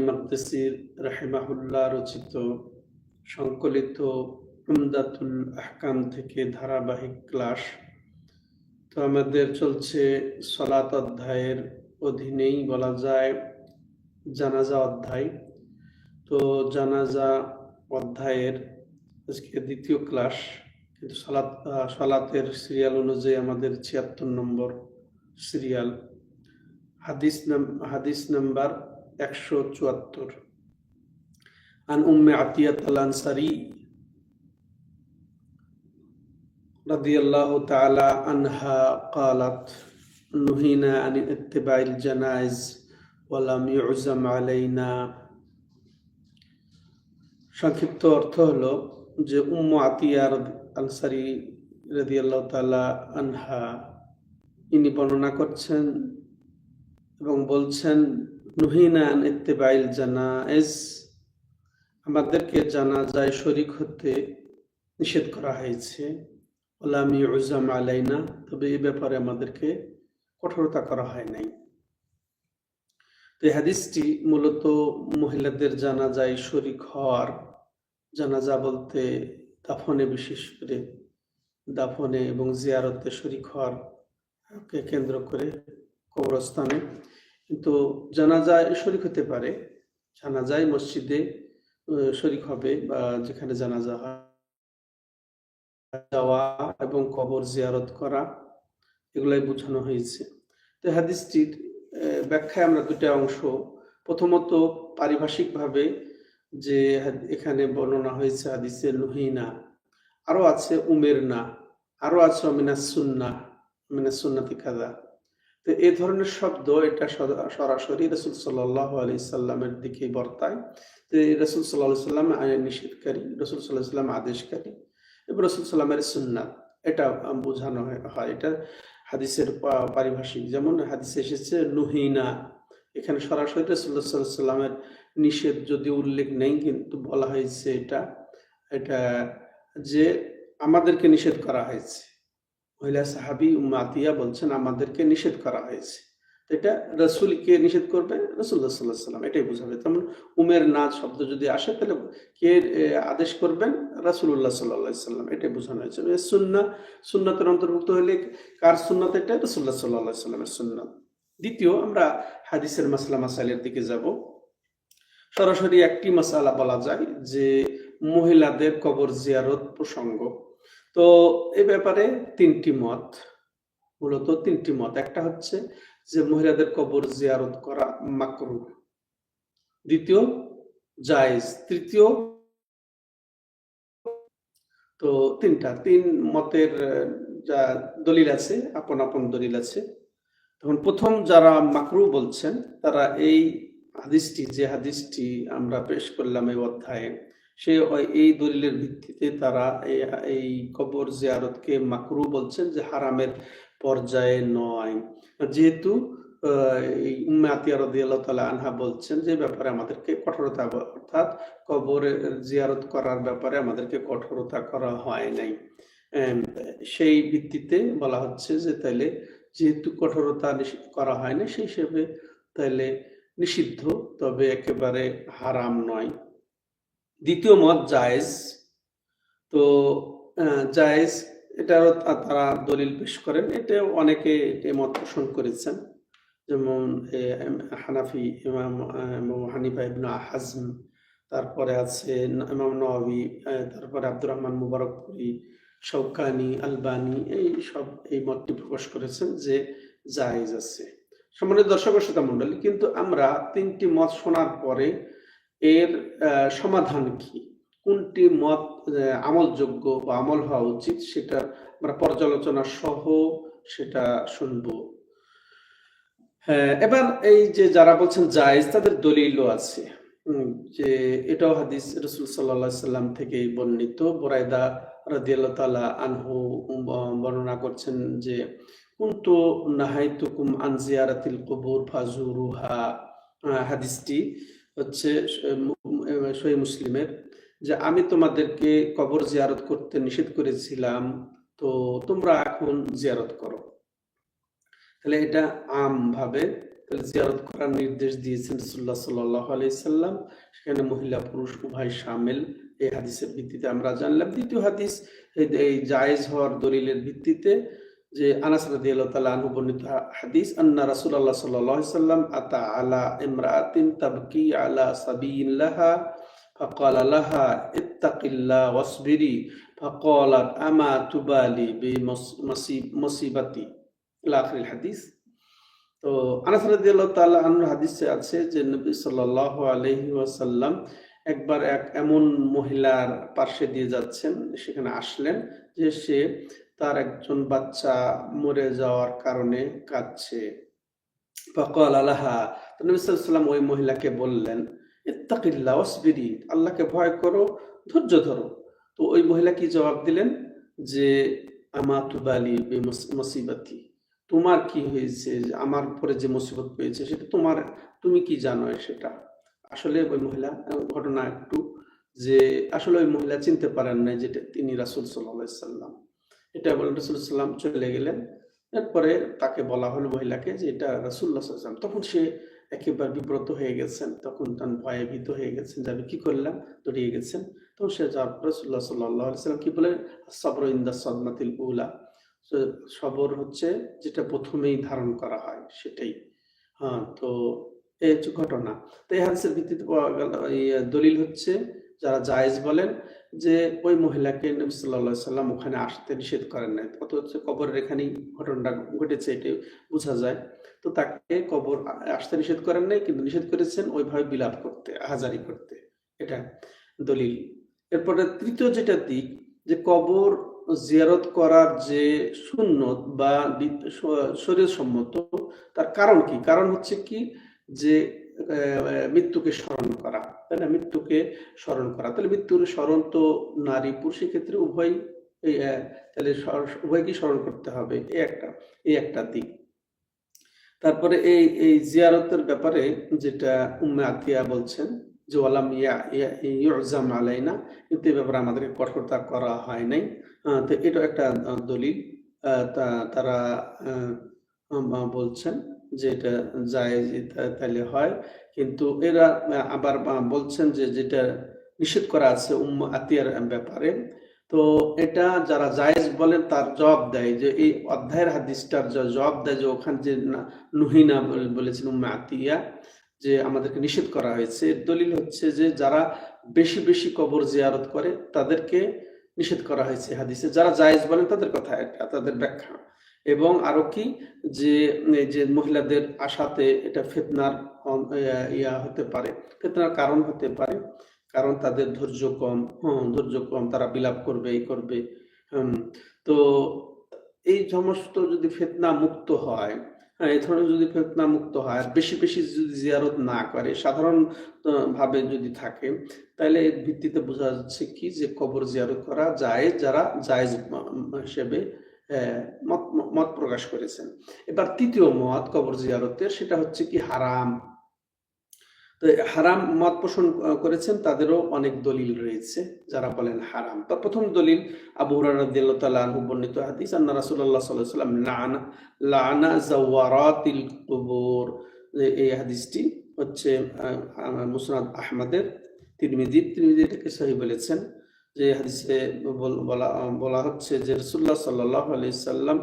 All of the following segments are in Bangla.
মাকদেসির রাহিমাহুল্লাহ রচিত সংকলিত উমদাতুল আহকাম থেকে ধারাবাহিক ক্লাস। তো আমাদের চলছে সলাত অধ্যায়ের অধীনেই বলা যায় জানাজা অধ্যায়। তো জানাজা অধ্যায়ের আজকে দ্বিতীয় ক্লাস। কিন্তু সলাত সলাতের সিরিয়াল অনুযায়ী আমাদের ছিয়াত্তর নম্বর সিরিয়াল। হাদিস নাম, হাদিস নাম্বার একশো চুয়াত্তর عن أم عطية الأنصاري رضي الله تعالى عنها قالت نهينا عن اتباع الجنائز ولم يعزم علينا সংক্ষিপ্ত অর্থ হলো যে উম্ম আতিয়া আনসারি রাদিয়াল্লাহু তাআলা আনহা ইনি বর্ণনা করছেন এবং বলছেন নুহিনা ইত্তেবাইল জানায়েজ। আমাদেরকে জানা যায় শরিক হতে নিষেধ করা হয়েছে। ওলাম ইউজাম আলাইনা, তবে এই ব্যাপারে আমাদেরকে কঠোরতা করা হয় নাই। তো হাদিসটি মূলত মহিলাদের জানা যায় শরিক হওয়ার জানাজা বলতে দাফনে বিশেষ করে দাফনে এবং জিয়ারতে শরিক হওয়ার কেন্দ্র করে কবরস্থানে কিন্তু জানাজায় শরিক হতে পারে। জানাজায় মসজিদে শরিক হবে বা যেখানে জানাজা হয়। যাওয়া এবং কবর জিয়ারত করা, এগুলাই বোঝানো হয়েছে। তো হাদিসটির ব্যাখ্যায় আমরা দুটা অংশ। প্রথমত পারিভাষিকভাবে যে এখানে বর্ণনা হয়েছে হাদিসে নুহিনা আরও আছে উমের না আরও আছে অমিনাস সুন্না মিনাস সুন্নাতি কাদা তো এই ধরনের শব্দ এটা সরাসরি রসুল সাল্লাহ আলি সাল্লামের দিকে বর্তায়। যে রসুল সাল্লাহ সাল্লাম নিষেধকারী, রসুল সাল্লাহ সাল্লাম আদেশকারী এবং রসুল সাল্লামের সুন্নাত। এটা বোঝানো হয়। এটা হাদিসের পারিভাষিক। যেমন হাদিসে এসেছে, নুহিনা। এখানে সরাসরি রসুল্লাহ সাল্লাহ সাল্লামের নিষেধ যদি উল্লেখ নেই, কিন্তু বলা হয়েছে এটা এটা যে আমাদেরকে নিষেধ করা হয়েছে। মহিলা সাহাবি উম্মাতিয়া বলছেন, আমাদেরকে নিষেধ করা হয়েছে। এটা রসুলকে নিষেধ করবে? রসুল্লাহ সাল্লাহ সাল্লাম এটাই বোঝাবে। তেমন উমের নাচ শব্দ যদি আসে, তাহলে কে আদেশ করবেন? রাসুল্লাহ সাল্লাহ সাল্লাম এটাই বোঝানো হয়েছে। সুন্না সুন্নাতের অন্তর্ভুক্ত হলে কার সুন্নাত এটা? রসুল্লাহ সাল্লাহ সাল্লামের সুন্নাত। দ্বিতীয়, আমরা হাদিসের মাসলা মাসাইলের দিকে যাব। সরাসরি একটি মাসালা বলা যায় যে মহিলাদের কবর জিয়ারত প্রসঙ্গ। তো এ ব্যাপারে তিনটি মত, মূলত তিনটি মত। একটা হচ্ছে যে মহিলাদের কবর জিয়ারত করা মাকরু। দ্বিতীয়, জায়েজ। তৃতীয়, তো তিনটা, তিন মতের যা দলিল আছে, আপন আপন দলিল আছে। তখন প্রথম যারা মাকরু বলছেন, তারা এই হাদিসটি, যে হাদিসটি আমরা পেশ করলাম এই অধ্যায়ে সে এই দলিলের ভিত্তিতে তারা এই কবর জিয়ারতকে মাকরু বলছেন যে হারামের পর্যায়ে নয়। যেহেতু উম্মে আতিয়া রাদিয়াল্লাহু আনহা বলছেন যে ব্যাপারে আমাদেরকে কঠোরতা অর্থাৎ কবরের জিয়ারত করার ব্যাপারে আমাদেরকে কঠোরতা করা হয় নাই। সেই ভিত্তিতে বলা হচ্ছে যে তাইলে যেহেতু কঠোরতা করা হয় না সেই হিসেবে তাইলে নিষিদ্ধ, তবে একেবারে হারাম নয়। দ্বিতীয় মত জায়েজ। তো জায়েজ এটারও তারা দলিল পেশ করেন। এটা অনেকে মত পোষণ করেছেন। যেমন হানাফি, ইমাম হানিফা ইবনে হাজম, তারপরে আছে ইমাম নওয়াবি তারপরে আব্দুর রহমান মুবারকপুরি শৌকানি আলবানি, এই সব, এই মতটি প্রকাশ করেছেন যে জায়েজ আছে। সম্মানিত দর্শক শ্রোতা মণ্ডলী কিন্তু আমরা তিনটি মত শোনার পরে এর সমাধান কি? কোনটি মত আমলযোগ্য বা আমল হওয়া উচিত সেটা আমরা পর্যালোচনা সহ সেটা শুনব। হ্যাঁ এবার এই যে যারা বলছেন জায়েজ, তাদের দলিলও আছে। যে এটাও হাদিস রসুল সাল্লাহ সাল্লাম থেকে বর্ণিত। বোরাইদা রাদিয়াল্লাহু আনহু বর্ণনা করছেন যে, কুনতু নাহাইতুকুম আন জিয়ারাতিল কুবুর ফাজুরুহা হাদিসটি হচ্ছে সহি মুসলিমের, যে আমি তোমাদেরকে কবর জিয়ারত করতে নিষেধ করেছিলাম, তো তোমরা এখন জিয়ারত করো। তাহলে এটা আম ভাবে জিয়ারত করার নির্দেশ দিয়েছেন রসুল্লাহ সাল্লাহ আলাইসাল্লাম সেখানে মহিলা, পুরুষ, উভয় সামিল। এই হাদিসের ভিত্তিতে আমরা জানলাম। দ্বিতীয় হাদিস এই জায়েজ হওয়ার দলিলের ভিত্তিতে যে আনাস রাদিয়াল্লাহু তাআলা আনহু বর্ণিত হাদিস আন্না রাসূলুল্লাহ সাল্লাল্লাহু আলাইহি সাল্লাম আতা আলা ইমরাআতিন তাবকি আলা সাবিয়িন লাহা فقال لها اتق الله واصبري فقالت أما تبالي بمصيبتي إلى آخر الحديث তো আনাস রাদিয়াল্লাহু তাআলা আনহু হাদিসে আছে যে নবী সাল্লাল্লাহু আলাইহি ওয়াসাল্লাম একবার এক এমন মহিলার পার্শ্বে দিয়ে যাচ্ছেন সেখানে আসলেন যে সে তার একজন বাচ্চা মরে যাওয়ার কারণে কাঁদছে। ফকল আলাহা নবী ওই মহিলাকে বললেন, ইত্তাকিল্লা ওয়াসবিরি, আল্লাহকে ভয় করো, ধৈর্য ধরো। তো ওই মহিলা কি জবাব দিলেন? যে আমা তুবালি মুসিবাতি। তোমার কি হয়েছে? আমার পরে যে মুসিবত পেয়েছে, সেটা তোমার, তুমি কি জানো সেটা? আসলে ওই মহিলা ঘটনা একটু যে, আসলে ওই মহিলা চিনতে পারেন না যেটা তিনি রাসুল সাল্লাহ সাল্লাম এটা বলেন রসুল সাল্লাম চলে গেলেন। এরপরে তাকে বলা হলো মহিলাকে যে, এটা রাসুল্লাহ সাল্লাম তখন সে একেবারে বিব্রত হয়ে গেছেন। তখন তার ভয়ে ভীত হয়ে গেছেন যে, আমি কি করলাম? দড়িয়ে গেছেন। তখন সে যার রসুল্লাহ সাল্লাহ সাল্লাম কি বলে সবর ইন্দা সদমাতিল উলা। সবর হচ্ছে যেটা প্রথমেই ধারণ করা হয়, সেটাই। হ্যাঁ তো এই হচ্ছে ঘটনা। তো এই হাদিসের ভিত্তিতে দলিল হচ্ছে, যারা জায়েজ বলেন যে ওই মহিলাকে নবী সাল্লাহ সাল্লাম ওখানে আসতে নিষেধ করেন নাই। হচ্ছে কবরের এখানেই ঘটনাটা ঘটেছে, এটাই বোঝা যায়। তো তাকে কবর আসতে নিষেধ করেন নাই, কিন্তু নিষেধ করেছেন ওইভাবে বিলাপ করতে, হাজারি করতে। এটা দলিল। এরপরে তৃতীয় যেটা দিক, যে কবর জিয়ারত করার যে সুন্নত বা শরীর সম্মত তার কারণ কি? কারণ হচ্ছে কি? যে মৃত্যুকে স্মরণ করা, তাই না? মৃত্যুকে স্মরণ করা। তাহলে মৃত্যুর স্মরণ তো নারী পুরুষের ক্ষেত্রে উভয় তাহলে উভয়কে স্মরণ করতে হবে, এই একটা এই একটা দিক। তারপরে এই এই জিয়ারতের ব্যাপারে যেটা উম্মে আতিয়া বলছেন যে, ওয়ালাম ইয়া আলাইনা কিন্তু এই ব্যাপারে আমাদেরকে কঠোরতা করা হয় নাই। তো এটা একটা দলিল তারা বলছেন। যে এটা যায় তাহলে হয়। কিন্তু এরা আবার বলছেন যে যেটা নিষেধ করা আছে উম্ম আতিয়ার ব্যাপারে। তো এটা যারা জায়েজ বলেন, তার জবাব দেয় যে এই অধ্যায়ের হাদিসটার জবাব দেয় যে ওখান যে নুহিনা বলেছেন উম্মা আতিয়া যে আমাদেরকে নিষেধ করা হয়েছে। দলিল হচ্ছে যে যারা বেশি বেশি কবর জিয়ারত করে, তাদেরকে নিষেধ করা হয়েছে হাদিসে। যারা জায়েজ বলেন, তাদের কথা এটা তাদের ব্যাখ্যা। এবং আরও কি? যে যে মহিলাদের আশাতে এটা ফেতনার ইয়া হতে পারে। ফেতনার কারণ হতে পারে। কারণ তাদের ধৈর্য কম ধৈর্য কম, তারা বিলাপ করবে, এই করবে তো এই সমস্ত যদি ফেতনা মুক্ত হয় হ্যাঁ এই ধরনের যদি ফেতনা মুক্ত হয়, আর বেশি বেশি যদি জিয়ারত না করে, সাধারণ ভাবে যদি থাকে, তাহলে এর ভিত্তিতে বোঝা যাচ্ছে কি? যে কবর জিয়ারত করা যায় যারা জায়েজ হিসেবে মত মত প্রকাশ করেছেন। এবার তৃতীয় মত কবর জিয়ারতের, সেটা হচ্ছে কি হারাম। তো হারাম মত পোষণ করেছেন, তাদেরও অনেক দলিল রয়েছে যারা বলেন হারাম। তো প্রথম দলিল আবু হুরারদিল্লাহু বর্ণিত হাদিস, আন্না আলাইহি সাল্লাম লানা লানা জাওয়ারাতিল কুবুর। এই হাদিসটি হচ্ছে মুসনাদ আহমদের, তিরমিজি। তিরমিজি এটাকে সহি বলেছেন। যে হাদিসে বলা বলা হচ্ছে যে রসুল্লাহ সাল্লাহ আলি সাল্লাম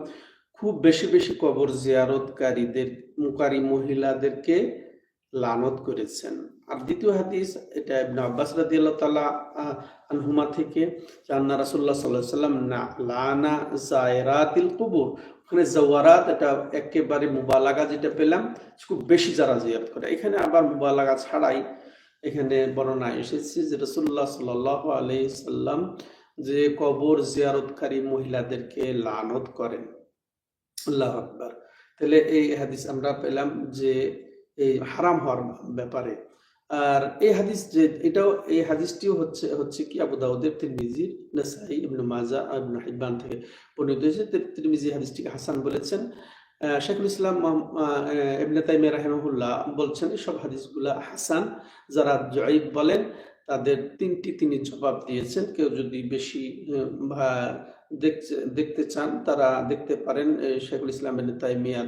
খুব বেশি বেশি কবর জিয়ারতকারীদের, মুকারি মহিলাদেরকে লানত করেছেন। আর দ্বিতীয় হাদিস, এটা ইবনে আব্বাস রাদিয়াল্লাহু তাআলা আনহুমা থেকে জান্না রাসূলুল্লাহ সাল্লাল্লাহু আলাইহি সাল্লাম না, লানা জায়রাতিল কুবুর। ওখানে জাওয়ারাত, এটা একেবারে মুবালাগা যেটা পেলাম, খুব বেশি যারা জিয়ারত করে। এখানে আবার মুবালাগা ছাড়াই এখানে বর্ণনা এসেছে যে রসুল্লাহ সাল আলি সাল্লাম যে কবর জিয়ারতকারী মহিলাদেরকে লানত করেন। আল্লাহ আকবর। তাহলে এই হাদিস আমরা পেলাম যে এই হারাম হওয়ার ব্যাপারে। আর এই হাদিস যে এটাও, এই হাদিসটিও হচ্ছে হচ্ছে কি আবু দাউদের তিরমিজির, নাসাই, ইবনে মাজা ইবনে হিব্বান থেকে বর্ণিত হয়েছে। তিরমিজি হাদিসটিকে হাসান বলেছেন। শেখুল ইসলাম ইবনে তাইমিয়া রাহিমাহুল্লাহ বলছেন সব হাদিসগুলা হাসান, যারা জয়ীব বলেন, তাদের তিনটি তিনি জবাব দিয়েছেন। কেউ যদি বেশি দেখতে চান, তারা দেখতে পারেন শেখুল ইসলাম ইবনে তাইমিয়ার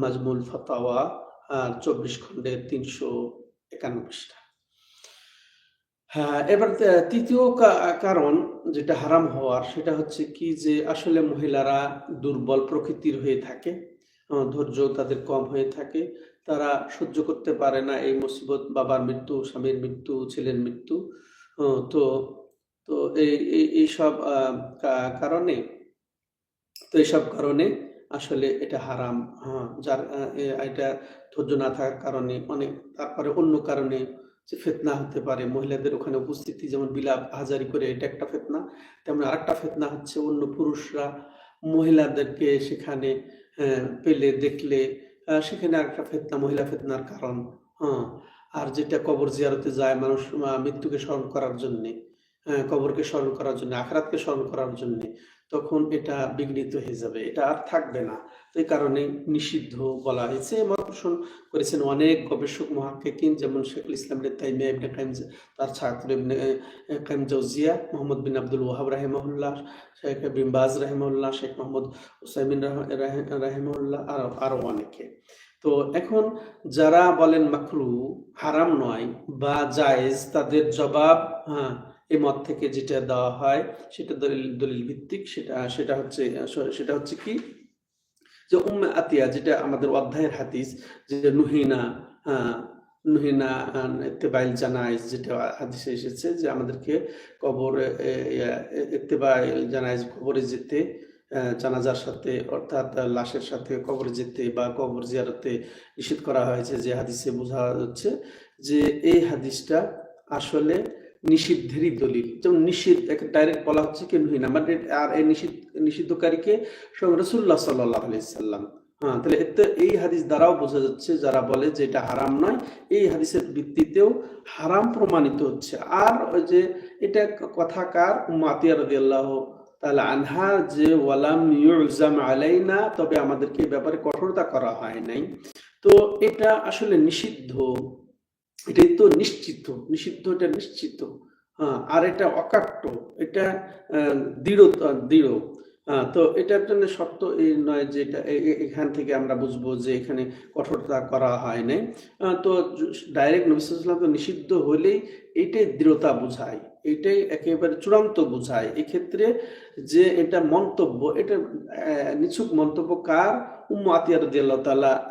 মাজমুল ফাতাওয়া চব্বিশ খণ্ডের তিনশো একান্ন হ্যাঁ এবার তৃতীয় কারণ যেটা হারাম হওয়ার, সেটা হচ্ছে কি যে আসলে মহিলারা দুর্বল প্রকৃতির হয়ে থাকে। ধৈর্য তাদের কম হয়ে থাকে। তারা সহ্য করতে পারে না এই মুসিবত, বাবার মৃত্যু, স্বামীর মৃত্যু, ছেলের মৃত্যু। তো তো এই, এই- এইসব কারণে, তো এইসব কারণে আসলে এটা হারাম। হ্যাঁ যার এটা ধৈর্য না থাকার কারণে অনেক, তারপরে অন্য কারণে যে ফেতনা হতে পারে। মহিলাদের ওখানে উপস্থিতি যেমন বিলাপ, হাজারি করে এটা একটা ফেতনা, তেমন আরেকটা ফেতনা হচ্ছে অন্য পুরুষরা মহিলাদেরকে সেখানে পেলে, দেখলে সেখানে আরেকটা ফেতনা, মহিলা ফেতনার কারণ হ্যাঁ। আর যেটা কবর জিয়ারতে যায় মানুষ মৃত্যুকে স্মরণ করার জন্যে কবরকে স্মরণ করার জন্য, আখরাতকে স্মরণ করার জন্য তখন এটা বিঘ্নিত হয়ে যাবে, এটা আর থাকবে না। তো এই কারণে নিষিদ্ধ বলা হয়েছে পোষণ করেছেন অনেক গবেষক মহাক্কিকিন, যেমন শেখুল ইসলাম তাইমিয়া তার ছাত্র জাউজিয়া, মোহাম্মদ বিন আব্দুল ওয়াহাব রাহিমাহুল্লাহ, শেখ বিন বাজ রাহিমাহুল্লাহ, শেখ মোহাম্মদ উসাইমিন রাহ- রাহ- আর, আরও অনেকে। তো এখন যারা বলেন মাকরু, হারাম নয় বা জায়েজ, তাদের জবাব হ্যাঁ এই মত থেকে যেটা দেওয়া হয়, সেটা দলিল দলিল ভিত্তিক, সেটা সেটা হচ্ছে সেটা হচ্ছে কি? যে উম্মে আতিয়া, যেটা আমাদের অধ্যায়ের হাদিস, যে নুহিনা নুহিনা ইত্তেবাইল জানাইজ যেটা হাদিসে এসেছে, যে আমাদেরকে কবর ইত্তেবাইল জানাইজ কবরে যেতে জানাজার সাথে, অর্থাৎ লাশের সাথে কবরে যেতে বা কবর জিয়ারতে নিষেধ করা হয়েছে, যে হাদিসে বোঝা যাচ্ছে যে এই হাদিসটা আসলে নিষিদ্ধেরই দলিল। যেমন নিষিদ্ধ ডাইরেক্ট বলা হচ্ছে কি নুহিনা মানে আর এই নিষিদ্ধ, নিষিদ্ধকারীকে স্বয়ং রসুল্লাহ সাল্লাহ আলাইসাল্লাম হ্যাঁ তাহলে এতে এই হাদিস দ্বারাও বোঝা যাচ্ছে, যারা বলে যে এটা হারাম নয়, এই হাদিসের ভিত্তিতেও হারাম প্রমাণিত হচ্ছে। আর ওই যে এটা কথাকার মাতিয়া রদি আল্লাহ তাহলে আনহা যে, ওয়ালাম ইউজাম আলাইনা তবে আমাদেরকে ব্যাপারে কঠোরতা করা হয় নাই। তো এটা আসলে নিষিদ্ধ। এটাই তো নিশ্চিত নিষিদ্ধ এটা নিশ্চিত। হ্যাঁ আর এটা অকাট্য এটা আহ, দৃঢ় আহ, তো এটার জন্য শর্ত এই নয় যে এটা এখান থেকে আমরা বুঝব যে এখানে কঠোরতা করা হয় নাই। তো ডাইরেক্ট নবিসাম তো নিষিদ্ধ হলেই এটাই দৃঢ়তা বোঝায় এটাই একেবারে চূড়ান্ত বোঝায়। এক্ষেত্রে যে এটা মন্তব্য, এটা নিছুক মন্তব্য কার?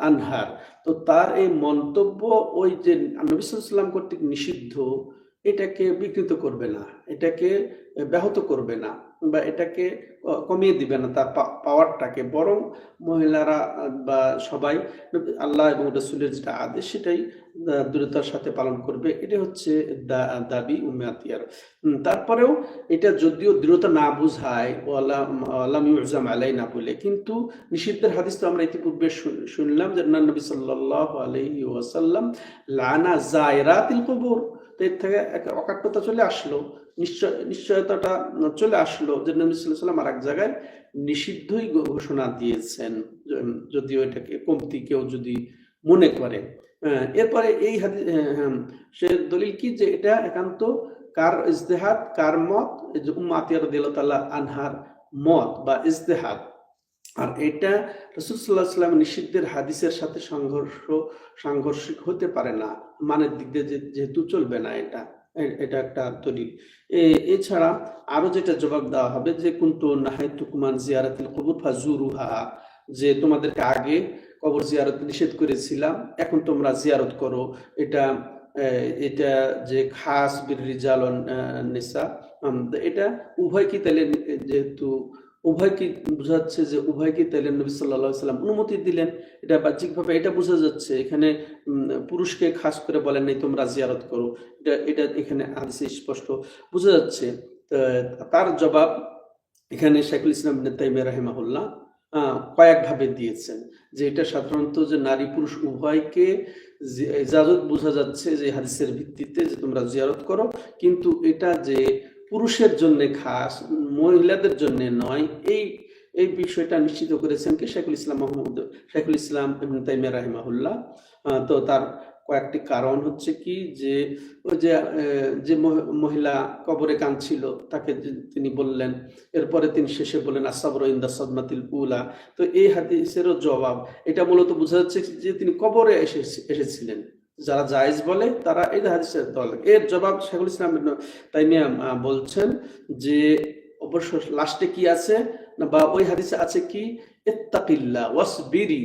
আনহার। তো তার এই মন্তব্য ওই যে নবী কর্তৃক নিষিদ্ধ এটাকে বিকৃত করবে না এটাকে ব্যাহত করবে না বা এটাকে কমিয়ে দিবে না তার পাওয়ারটাকে। বরং মহিলারা বা সবাই আল্লাহ এবং রসুলের যেটা আদেশ সেটাই দৃঢ়তার সাথে পালন করবে। এটা হচ্ছে দাবি উম্মে আতিয়ার। উম, তারপরেও এটা যদিও দৃঢ়তা না বুঝায় আল্লাহ ইউজাম আলাই না বলে কিন্তু নিষিদ্ধের হাদিস তো আমরা ইতিপূর্বে শুনলাম যে নবী সাল্লাল্লাহু আলাইহি ওয়াসাল্লাম লানা জায়রাতিল কবর। তো এর থেকে একটা অকাট্যতা চলে আসলো, নিশ্চয়, নিশ্চয়তাটা চলে আসলো যে নবী আলাইহি আর এক জায়গায় নিষিদ্ধই ঘোষণা দিয়েছেন যদিও এটাকে কমতি কেউ যদি মনে করে। এরপরে এই সে দলিল কি যে এটা একান্ত কার ইজতেহাদ, কার মত? এই যে উম্মা আতিয়া রাদিয়াল্লাহু তাআলা আনহার মত বা ইজতেহাদ। আর এটা রসুল সাল্লাহ সাল্লাম নিষিদ্ধের হাদিসের সাথে সংঘর্ষ, সাংঘর্ষিক হতে পারে না। মানের দিক দিয়ে যেহেতু চলবে না এটা এটা একটা দলিল। এছাড়া আরও যেটা জবাব দেওয়া হবে যে, কুন্তু নাহাই তুকুমান জিয়ারাতিল কবুর ফাজুরুহা, যে তোমাদেরকে আগে কবর জিয়ারত নিষেধ করেছিলাম, এখন তোমরা জিয়ারত করো। এটা এটা যে খাস বীর রিজাল নিসা এটা উভয় কি তাহলে যেহেতু উভয় কি বোঝাচ্ছে যে উভয়কে তাইলে নবী সাল্লাহ সাল্লাম অনুমতি দিলেন। এটা বাহ্যিকভাবে এটা বোঝা যাচ্ছে। এখানে পুরুষকে খাস করে বলেন নাই, তোমরা জিয়ারত করো। এটা এটা এখানে হাদিসে স্পষ্ট বোঝা যাচ্ছে। তার জবাব এখানে শেখুল ইসলাম ইবনে তাইমিয়া রাহিমাহুল্লাহ কয়েকভাবে দিয়েছেন। যে এটা সাধারণত যে নারী পুরুষ উভয়কে ইজাজত বোঝা যাচ্ছে যে হাদিসের ভিত্তিতে যে তোমরা জিয়ারত করো। কিন্তু এটা যে পুরুষের জন্য খাস, মহিলাদের জন্য নয়। এই এই বিষয়টা নিশ্চিত করেছেন কি? শেখুল ইসলাম মোহাম্মদ শেখুল ইসলাম তাইমিয়া রাহিমাহুল্লাহ। তো তার কয়েকটি কারণ হচ্ছে কি যে ওই যে যে মহ- মহিলা কবরে কাঁদছিল, তাকে তিনি বললেন, এরপরে তিনি শেষে বললেন আসাবর ইন্দা সদমাতিল উলা। তো এই হাদিসেরও জবাব, এটা মূলত বোঝা যাচ্ছে যে তিনি কবরে এসে এসেছিলেন। যারা জায়েজ বলে, তারা এই হাদিসের দল। এর জবাব শেখুল ইসলাম তাই তাইমিয়া বলছেন যে, অবশ্য লাস্টে কি আছে না, বা ওই হাদিসে আছে কি? এত্তাকিল্লা ওয়াসবিরি,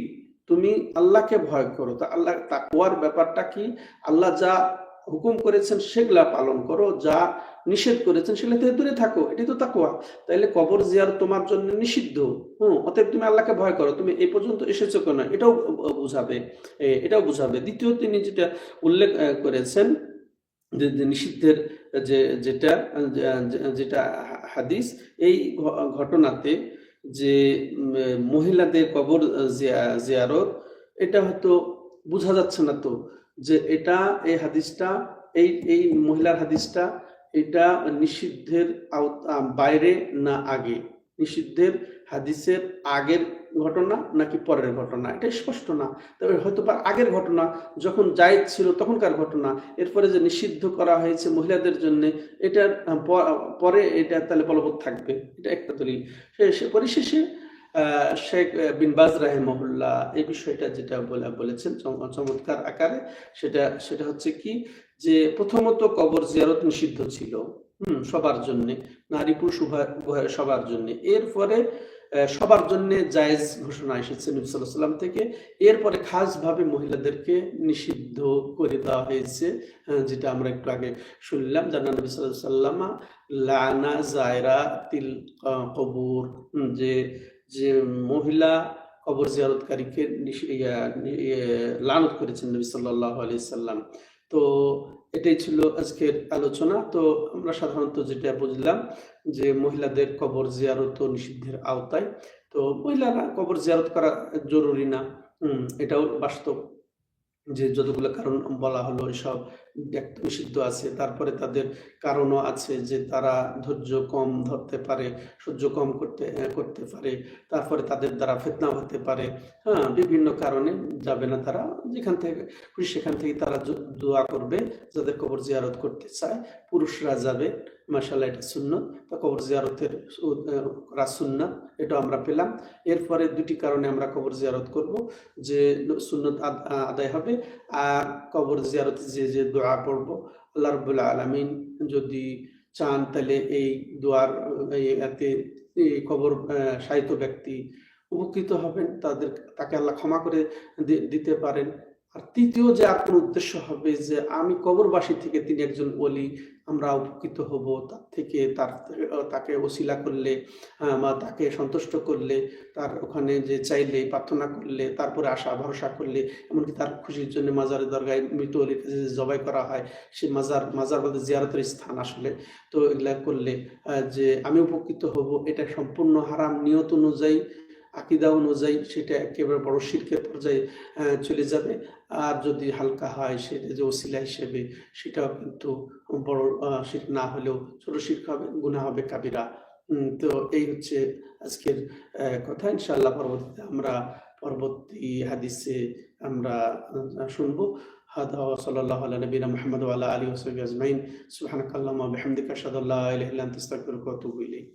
তুমি আল্লাহকে ভয় করো। তা আল্লাহ তাকওয়ার ব্যাপারটা কি? আল্লাহ যা হুকুম করেছেন, সেগুলা পালন করো, যা নিষেধ করেছেন, সেগুলা থেকে দূরে থাকো, এটাই তো তাকওয়া। তাইলে কবর জিয়ার তোমার জন্য নিষিদ্ধ। হুম, অতএব তুমি আল্লাহকে ভয় করো, তুমি এই পর্যন্ত এসেছ কেন? এটাও বুঝাবে এটাও বুঝাবে। দ্বিতীয় তিনি যেটা উল্লেখ করেছেন, যে নিষিদ্ধের, যে, যেটা যেটা হাদিস, এই ঘটনাতে যে মহিলাদের কবর জিয়া- জিয়ারত, এটা হয়তো বোঝা যাচ্ছে না তো। যে এটা, এই হাদিসটা, এই এই মহিলার হাদিসটা, এটা নিষিদ্ধের বাইরে না আগে? নিষিদ্ধের হাদিসের আগের ঘটনা নাকি পরের ঘটনা? এটা স্পষ্ট না। তবে হয়তো বা আগের ঘটনা, যখন জায়েজ ছিল তখনকার ঘটনা, এরপরে যে নিষিদ্ধ করা হয়েছে মহিলাদের জন্য, এটার পরে এটা তাহলে বলবৎ থাকবে। এটা একটা দলিল। পরিশেষে শেখ আহ, বিন বাজ রাহেমহুল্লাহ এই বিষয়টা যেটা বলে বলেছেন চম- চমৎকার আকারে সেটা সেটা হচ্ছে কি যে প্রথমত কবর জিয়ারত নিষিদ্ধ ছিল হুম সবার জন্য নারী পুরুষ উভয় সবার জন্য। এরপরে সবার জন্য জায়েজ ঘোষণা এসেছে নবী সাল্লাল্লাহু আলাইহি সাল্লাম থেকে। এরপরে খাসভাবে মহিলাদেরকে নিষিদ্ধ করে দেওয়া হয়েছে আহ, যেটা আমরা একটু আগে শুনলাম জানা নবী সাল্লামা লানা জায়রা তিল কবুর যে যে মহিলা কবর জিয়ারতকারীকে লালত ইয়া, লানত করেছেন নবী সাল্লাহ সাল্লাম। তো এটাই ছিল আজকের আলোচনা। তো আমরা সাধারণত যেটা বুঝলাম যে মহিলাদের কবর জিয়ারত নিষিদ্ধের আওতায়। তো মহিলারা কবর জিয়ারত করা জরুরি না। এটাও বাস্তব। যে যতগুলো কারণ বলা হলো, সব একটা নিষিদ্ধ আছে। তারপরে তাদের কারণও আছে যে তারা ধৈর্য কম ধরতে পারে, সহ্য কম করতে করতে পারে। তারপরে তাদের দ্বারা ফেতনা হতে পারে। হ্যাঁ বিভিন্ন কারণে যাবে না তারা। যেখান থেকে সেখান থেকে তারা দোয়া করবে, যাদের কবর জিয়ারত করতে চায়, পুরুষরা যাবে। মাসাল্লাহ এটা তা কবর জিয়ারতের করা সুন্নাত এটা আমরা পেলাম। এরপরে দুটি কারণে আমরা কবর জিয়ারত করব, যে আদ- আদায় হবে, আর কবর জিয়ারত যে যে দোয়া পড়ব, আল্লাহ রবুল্লা আলমিন যদি চান, তাহলে এই দোয়ার এতে এই কবর সাহিত্য ব্যক্তি উপকৃত হবেন। তাদের, তাকে আল্লাহ ক্ষমা করে দিতে পারেন। আর তৃতীয় যে আপনার উদ্দেশ্য হবে যে আমি কবরবাসী থেকে তিনি একজন ওলি, আমরা উপকৃত হব। তার থেকে তার, তাকে ওসিলা করলে বা তাকে সন্তুষ্ট করলে, তার ওখানে যে চাইলে প্রার্থনা করলে, তারপরে আশা, ভরসা করলে, এমনকি তার খুশির জন্য মাজারের দরগায় মৃত অলির কাছে যে জবাই করা হয়, সে মাজার মাজার বলতে জিয়ারতের স্থান আসলে, তো এগুলা করলে যে আমি উপকৃত হব, এটা সম্পূর্ণ হারাম নিয়ত অনুযায়ী আকিদা অনুযায়ী সেটা একেবারে বড় শিরকের পর্যায়ে আহ, চলে যাবে আর যদি হালকা হয় সেটা যে ওসিলা হিসেবে সেটাও কিন্তু বড় আহ, শিরক না হলেও ছোট শিরক হবে গুনাহ হবে কাবিরা উম, তো এই হচ্ছে আজকের আহ, কথা ইনশাআল্লাহ পরবর্তীতে আমরা পরবর্তী হাদিসে আমরা আহ, শুনবো هذا وصلى الله على نبينا محمد وعلى اله وصحبه اجمعين سبحانك اللهم وبحمدك اشهد ان لا اله الا انت استغفرك واتوب اليك